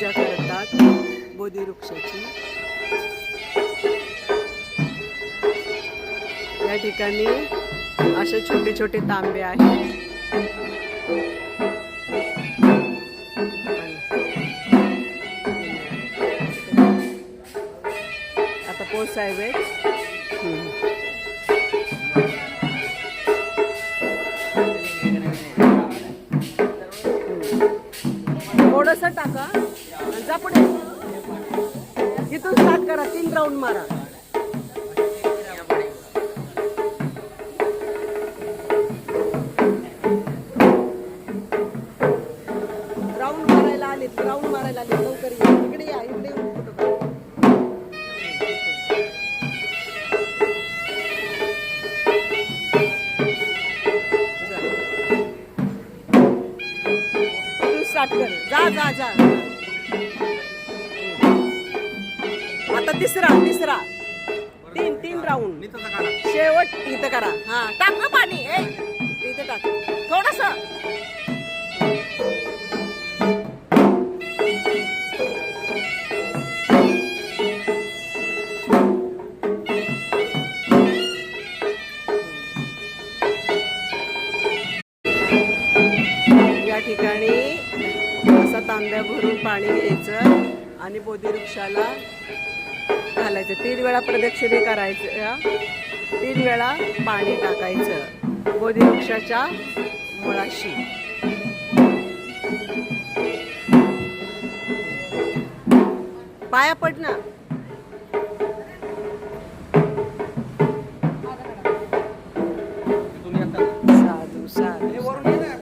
पूजा करतात बोधी वृक्षाची या ठिकाणी असे छोटे छोटे तांबे आहेत. आता पोचाय वेळ थोडस टाका. जा पुढे. इथून स्टार्ट करा तीन राऊंड मारा. राऊंड मारायला आलेत राऊंड मारायला आलेत. लवकर या. इकडे या इकडे स्टार्ट कर. जा जा जा. आता तिसरा तिसरा. तीन तीन राऊंड शेवट इथं करा. हा. टाक ना पाणी ए. इथं टाक. थोडस. या ठिकाणी असा तांब्या भरून पाणी घ्यायचं आणि बोधिवृक्षाला घालायचं. तीन वेळा प्रदक्षिणे करायचं तीन वेळा पाणी टाकायचं. बोधिवृक्षाच्या मुळाशी. पाया पडणार